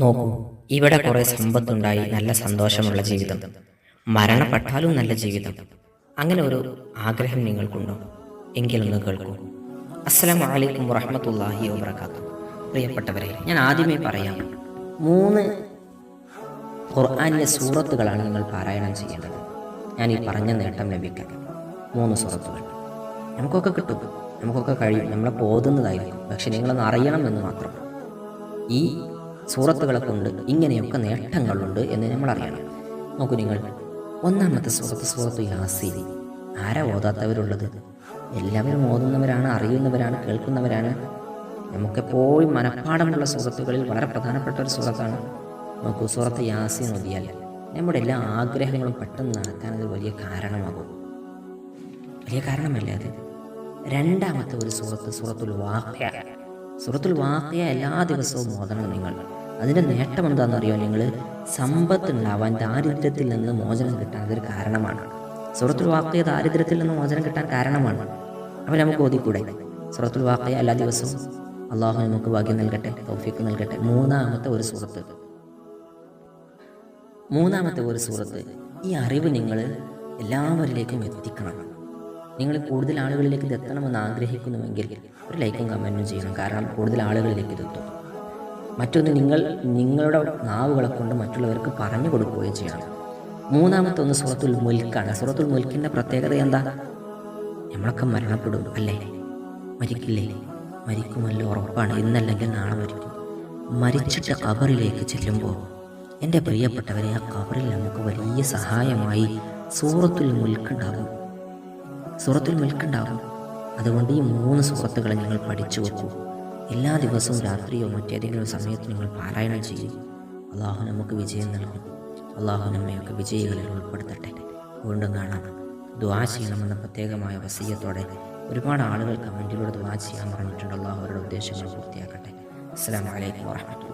നോക്കൂ. ഇവിടെ കുറെ സമ്പത്തുണ്ടായി നല്ല സന്തോഷമുള്ള ജീവിതം. മരണപ്പെട്ടാലും നല്ല ജീവിതം. അങ്ങനെ ഒരു ആഗ്രഹം നിങ്ങൾക്കുണ്ടോ? എങ്കിലൊന്ന് കേൾക്കൂ. അസ്സലാമു വലൈക്കും വറഹമത്തല്ലാഹി വാത്തു പ്രിയപ്പെട്ടവരെ ഞാൻ ആദ്യമേ പറയാം. മൂന്ന് ഖുർആാനിലെ സൂറത്തുകളാണ് നിങ്ങൾ പാരായണം ചെയ്യേണ്ടത്. ഞാൻ ഈ പറഞ്ഞ നേട്ടം ലഭിക്കാൻ മൂന്ന് സൂറത്തുകൾ. നമുക്കൊക്കെ കിട്ടും. നമുക്കൊക്കെ കഴിയും. നമ്മളെ പോകുന്നതായിരിക്കും പക്ഷെ നിങ്ങളൊന്ന് അറിയണം എന്ന് മാത്രം. ഈ സൂറത്തുകളെ ഉണ്ട്. ഇങ്ങനെയൊക്കെ നേട്ടങ്ങളുണ്ട് എന്ന് നമ്മൾ അറിയണം നോക്കൂ നിങ്ങൾ ഒന്നാമത്തെ സൂറത്ത് സൂറത്ത് യാസീൻ. ആരാ ഓതാത്തവരുള്ളത്? എല്ലാവരും ഓതുന്നവരാണ് അറിയുന്നവരാണ് കേൾക്കുന്നവരാണ്. നമുക്കെപ്പോഴും മനഃപ്പാടമുള്ള സുഹൃത്തുക്കളിൽ വളരെ പ്രധാനപ്പെട്ട ഒരു സുഹൃത്താണ് നോക്കൂ സുഹൃത്ത് യാസീൻ ഓതിയാൽ നമ്മുടെ എല്ലാ ആഗ്രഹങ്ങളും പെട്ടെന്ന് നടക്കാൻ അത് വലിയ കാരണമാകും. വലിയ കാരണമല്ലേ അത്? രണ്ടാമത്തെ ഒരു സുഹൃത്ത് സൂറത്തുൽ വാഖ്യ. സൂറത്തുൽ വാക്കിയ എല്ലാ ദിവസവും മോദണം നിങ്ങൾ. അതിന്റെ നേട്ടം എന്താണെന്ന് അറിയോ നിങ്ങൾ? സമ്പത്ത് ഉണ്ടാവാൻ ദാരിദ്ര്യത്തിൽ നിന്ന് മോചനം കിട്ടാൻ അതൊരു കാരണമാണ്. സൂറത്തുൽ വാക്കിയ ദാരിദ്ര്യത്തിൽ നിന്ന് മോചനം കിട്ടാൻ കാരണമാണ്. അപ്പോൾ നമുക്ക് ഓതിക്കൂടെ? സൂറത്തുൽ വാക്കിയ എല്ലാ ദിവസവും അള്ളാഹു നമുക്ക് ഭാഗ്യം നൽകട്ടെ തൗഫീക്ക് നൽകട്ടെ. മൂന്നാമത്തെ ഒരു സുഹൃത്ത്. മൂന്നാമത്തെ ഒരു സുഹൃത്ത്. ഈ അറിവ് നിങ്ങൾ എല്ലാവരിലേക്കും എത്തിക്കണം. നിങ്ങൾ കൂടുതൽ ആളുകളിലേക്ക് ഇത് എത്തണമെന്ന് ആഗ്രഹിക്കുന്നുവെങ്കിൽ ഒരു ലൈക്കും കമന്റും ചെയ്യണം. കാരണം കൂടുതൽ ആളുകളിലേക്ക് ഇതെത്തും മറ്റൊന്ന് നിങ്ങൾ നിങ്ങളുടെ നാവുകളെ കൊണ്ട് മറ്റുള്ളവർക്ക് പറഞ്ഞു കൊടുക്കുകയും ചെയ്യണം. മൂന്നാമത്തെ ഒന്ന് സുറത്തുൽ മുൽക്കാണ്. സുറത്തുൽ മുൽക്കിന്റെ പ്രത്യേകത എന്താ? നമ്മളൊക്കെ മരണപ്പെടും അല്ലേ? മരിക്കില്ലേ? മരിക്കുമല്ലോ ഉറപ്പാണ്. ഇന്നല്ലെങ്കിൽ നാളെ മരിക്കും. മരിച്ചിട്ട് കബറിലേക്ക് ചെല്ലുമ്പോൾ എന്റെ പ്രിയപ്പെട്ടവരെ ആ കബറിൽ നമുക്ക് വലിയ സഹായമായി സൂറത്തുൽ മുൽക്കുണ്ടാകും സൂറത്തുൽ നിൽക്കണ്ടാവും അതുകൊണ്ട് ഈ മൂന്ന് സൂറത്തുകൾ നിങ്ങൾ പഠിച്ചു വെക്കൂ. എല്ലാ ദിവസവും രാത്രിയോ മറ്റേതെങ്കിലും സമയത്ത് നിങ്ങൾ പാരായണം ചെയ്യും. അള്ളാഹു നമുക്ക് വിജയം നൽകും. അള്ളാഹു നമ്മയൊക്കെ വിജയികളിൽ ഉൾപ്പെടുത്തട്ടെ. വീണ്ടും കാണാം. ദ്വാ ചെയ്യണമെന്ന പ്രത്യേകമായ വസീയത്തോടെ ഒരുപാട് ആളുകൾ കമന്റിലൂടെ ദ്വാ ചെയ്യാൻ പറഞ്ഞിട്ടുണ്ട്. അള്ളാഹു അവരുടെ ഉദ്ദേശങ്ങൾ പൂർത്തിയാക്കട്ടെ. അസ്സാം വലൈക്കും വാഹമത്തുള്ള